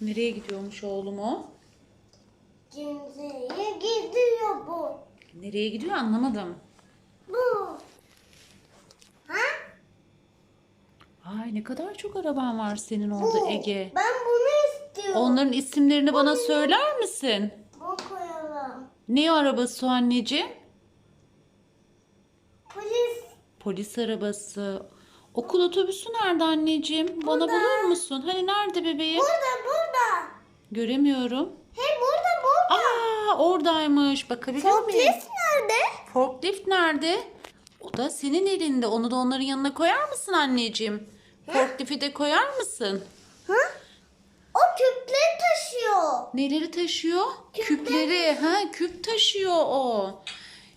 Nereye gidiyormuş oğlum o? Kimseye gidiyor bu. Nereye gidiyor anlamadım. Bu. Ha? Ay ne kadar çok araban var senin orada Bu. Ege. Ben bunu istiyorum. Onların isimlerini bana söyler misin? Bu koyalım. Ne arabası o anneciğim? Polis. Polis arabası. Okul otobüsü nerede anneciğim? Bana Burada. bulur musun? Hani nerede bebeğim? Burada burada. Göremiyorum. Hey burada burada. Aa oradaymış. Bakabilir miyim? Forklift nerede? Forklift nerede? O da senin elinde. Onu da onların yanına koyar mısın anneciğim? Forklifti de koyar mısın? Ha? O küpleri taşıyor. Neleri taşıyor? Küpleri. Küpleri. Ha, küp taşıyor o.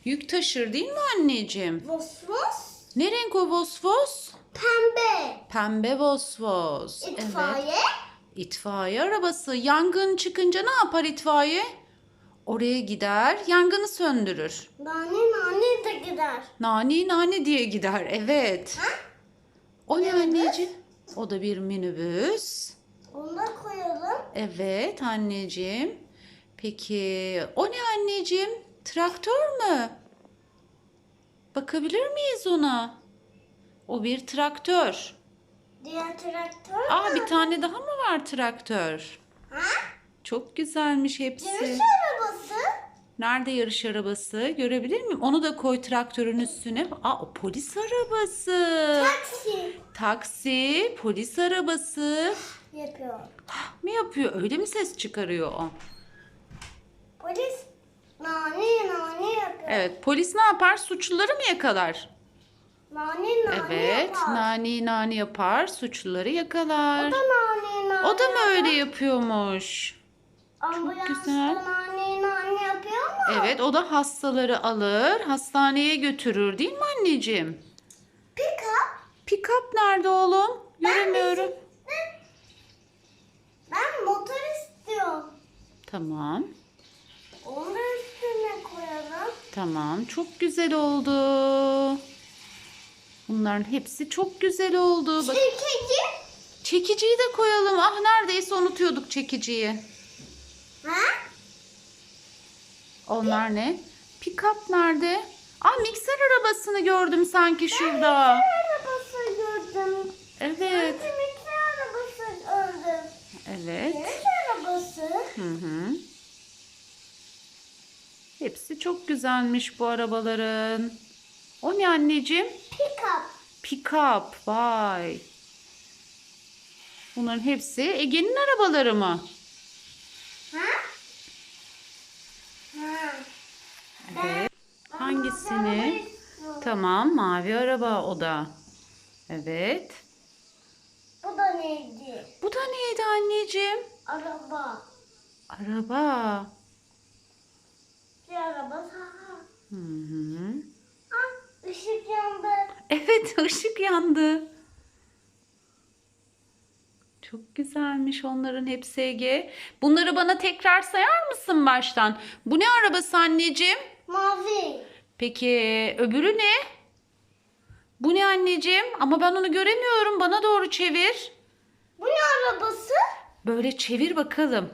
Yük taşır değil mi anneciğim? Vosvos. Ne renk o vosvos? Pembe. Pembe vosvos. Evet. İtfaiye. Arabası. Yangın çıkınca ne yapar itfaiye? Oraya gider, yangını söndürür. Nane nane de gider. Nani nane diye gider. Evet. Ha? O ne anneciğim? O da bir minibüs. Onu da koyalım. Evet anneciğim. Peki o ne anneciğim? Traktör mü? Bakabilir miyiz ona? O bir traktör. Diğer traktör. Aa bir tane daha mı var traktör? Ha? Çok güzelmiş hepsi. Yarış arabası. Nerede yarış arabası? Görebilir miyim? Onu da koy traktörün üstüne. Aa o polis arabası. Taksi. Taksi, polis arabası. Yapıyor. Mi yapıyor? Öyle mi ses çıkarıyor o? Polis nane nane yapıyor. Evet, polis ne yapar? Suçluları mı yakalar? Nane nane Evet, yapar. nani nani yapar, suçluları yakalar. O da nane nane O da mı öyle yapıyormuş? Ambulansla güzel. nane nane yapıyor mu? Evet, o da hastaları alır, hastaneye götürür değil mi anneciğim? Pick up. Pick-up nerede oğlum? Göremiyorum. Ben, ben motor istiyorum. Tamam, Onu da üstüne koyalım. tamam. Çok güzel oldu. Bunların hepsi çok güzel oldu. Bak, Çekici. çekiciyi de koyalım. Ah neredeyse unutuyorduk çekiciyi. Ha? Onlar ne? Pick-up nerede? Aa mikser arabasını gördüm sanki şurada. arabası gördüm. Evet. Kimlikli arabası gördüm. Evet. Yarış arabası. Hı hı. Hepsi çok güzelmiş bu arabaların. O ne anneciğim? Pick up. Pick-up. Vay. Bunların hepsi Ege'nin arabaları mı? Ha? Ha. Evet. Hangisini? Tamam, mavi araba o da. Evet. Bu da neydi? Bu da neydi anneciğim? Araba. Araba. Bir araba saha. Hı hı. Evet, ışık yandı. Çok güzelmiş onların hepsi Ege. Bunları bana tekrar sayar mısın baştan? Bu ne arabası anneciğim? Mavi. Peki öbürü ne? Bu ne anneciğim? Ama ben onu göremiyorum. Bana doğru çevir. Bu ne arabası? Böyle çevir bakalım.